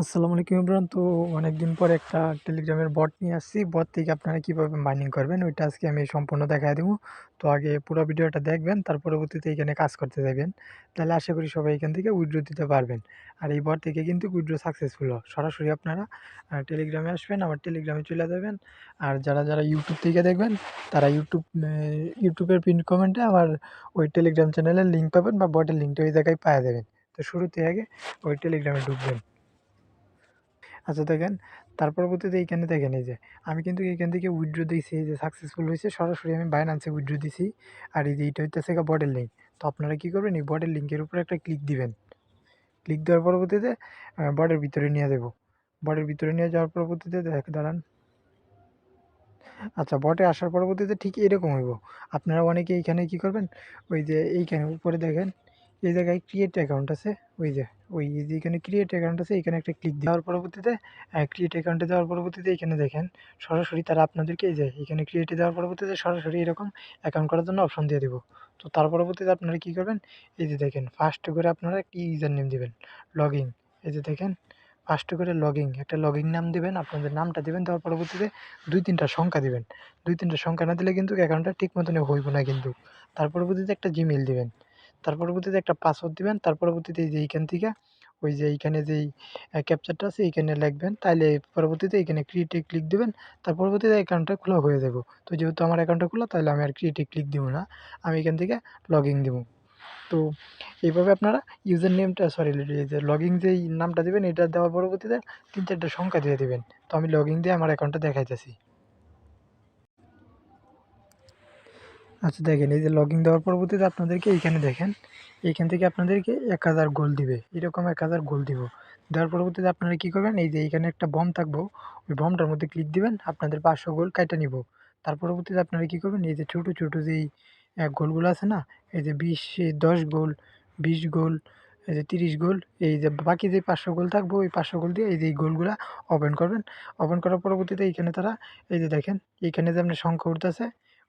আসসালামু আলাইকুম ইমরান। তো অনেকদিন পর একটা টেলিগ্রামের বট নিয়ে আসছি। বট থেকে আপনারা কীভাবে মাইনিং করবেন, ওইটা আজকে আমি সম্পূর্ণ দেখায় দেবো। তো আগে পুরো ভিডিওটা দেখবেন, তার পরবর্তীতে এখানে কাজ করতে যাবেন তাহলে আশা করি সবাই এখান থেকে উইড্রো দিতে পারবেন। আর এই বট থেকে কিন্তু উইড্রো সাকসেসফুল হয়। সরাসরি আপনারা টেলিগ্রামে আসবেন, আমার টেলিগ্রামে চলে যাবেন। আর যারা যারা ইউটিউব থেকে দেখবেন, তারা ইউটিউব ইউটিউবের পিন কমেন্টে আমার ওই টেলিগ্রাম চ্যানেলের লিঙ্ক পাবেন বা বটের লিঙ্কটা ওই জায়গায় পাওয়া যাবেন। তো শুরুতে আগে ওই টেলিগ্রামে ঢুকবেন। আচ্ছা দেখেন, তার পরবর্তীতে এইখানে দেখেন এই যে, আমি কিন্তু এইখান থেকে উইড্রো দিয়েছি যে সাকসেসফুল হয়েছে, সরাসরি আমি বাইনান্সে উইড্রো দিছি আর এই যে এইটা হইতেছে বডের লিঙ্ক তো আপনারা কী করবেন, এই বডের লিঙ্কের উপরে একটা ক্লিক দিবেন। ক্লিক দেওয়ার পরবর্তীতে বডের ভিতরে নিয়ে দেবো বডের ভিতরে নিয়ে যাওয়ার পরবর্তীতে দেখ, দাঁড়ান। আচ্ছা বটে আসার পরবর্তীতে ঠিক এরকম হইব। আপনারা অনেকে এইখানে কী করবেন, ওই যে এইখানে উপরে দেখেন এই জায়গায় ক্রিয়েট অ্যাকাউন্ট আছে, ওই যে ওই যে এখানে ক্রিয়েট অ্যাকাউন্ট আছে, এখানে একটা ক্লিক দেওয়ার পরবর্তীতে ক্রিয়েট অ্যাকাউন্টে দেওয়ার পরবর্তীতে এখানে দেখেন, সরাসরি তারা আপনাদেরকে এই যে, এখানে ক্রিয়েটে দেওয়ার পরবর্তীতে সরাসরি এরকম অ্যাকাউন্ট করার জন্য অপশন দিয়ে দেবো। তো তার পরবর্তীতে আপনারা কী করবেন, এই যে দেখেন ফার্স্ট করে আপনারা একটি ইউজার নেম দেবেন? লগ ইন এই যে দেখেন ফার্স্ট করে লগিং একটা লগিং নাম দেবেন, আপনাদের নামটা দেবেন তার পরবর্তীতে দুই তিনটা সংখ্যা দিবেন। দুই তিনটা সংখ্যা না দিলে কিন্তু অ্যাকাউন্টটা ঠিক মতন হইব না কিন্তু। তার পরবর্তীতে একটা জিমেল দিবেন। তার পরবর্তীতে একটা পাসওয়ার্ড দিবেন, তার পরবর্তীতে যে এইখান থেকে, ওই যে এইখানে যেই ক্যাপচারটা আছে, এইখানে লিখবেন। তাইলে পরবর্তীতে এইখানে ক্রিয়েটে ক্লিক দেবেন, তার পরবর্তীতে অ্যাকাউন্টটা খোলা হয়ে যাব তো যেহেতু আমার অ্যাকাউন্টটা খোলা তাহলে আমি আর ক্রিয়েটে ক্লিক দিব না। আমি এখান থেকে লগ ইন দেবো। তো এইভাবে আপনারা ইউজার নেমটা সরি যে লগইন যেই নামটা দেবেন, এটা দেওয়ার পরবর্তীতে তিন চারটা সংখ্যা দিয়ে দেবেন। তো আমি লগইন দিয়ে আমার অ্যাকাউন্টটা দেখাইতেছি। আচ্ছা দেখেন এই যে লগইন দেওয়ার পরবর্তীতে আপনাদেরকে এইখানে দেখেন, এইখান থেকে আপনাদেরকে এক হাজার গোল দিবে। এরকম এক হাজার গোল দিব। দেওয়ার পরবর্তীতে আপনারা কী করবেন, এই যে এইখানে একটা বম থাকব, ওই বমটার মধ্যে ক্লিক দিবেন, আপনাদের পাঁচশো গোল কাইটা নিব। তার পরবর্তীতে আপনারা কী করবেন, এই যে ছোটো ছোটো যেই গোলগুলো আছে না, এই যে বিশ দশ গোল বিশ গোল এই যে তিরিশ গোল এই যে বাকি যে পাঁচশো গোল থাকব, ওই পাঁচশো গোল দিয়ে এই যে এই গোলগুলো ওপেন করবেন। ওপেন করার পরবর্তীতে এইখানে তারা, এই যে দেখেন, এইখানে যে আপনার সংখ্যা উঠতেছে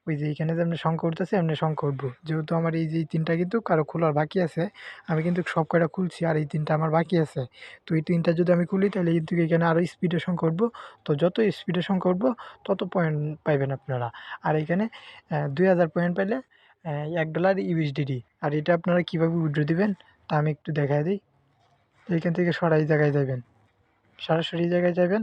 ওই যে এইখানে যে আপনি সংখ্যা উঠতেছে আপনি সংখ্যা উঠবো। যেহেতু আমার এই যে তিনটা কিন্তু কারও খোলার বাকি আছে, আমি কিন্তু সব কয়টা খুলছি আর এই তিনটা আমার বাকি আছে। তো এই তিনটা যদি আমি খুলি, তাহলে কিন্তু এখানে আরও স্পিডে সংখ্যা উঠবো। তো যত স্পিডে সংখ্যা উঠবো, তত পয়েন্ট পাইবেন আপনারা। আর এখানে দুই হাজার পয়েন্ট পাইলে এক ডলার ইউএসডিডি আর এটা আপনারা কীভাবে উইড্রো দিবেন, তা আমি একটু দেখাই দিই। এইখান থেকে সরাই জায়গায় যাবেন সরাসরি জায়গায় যাবেন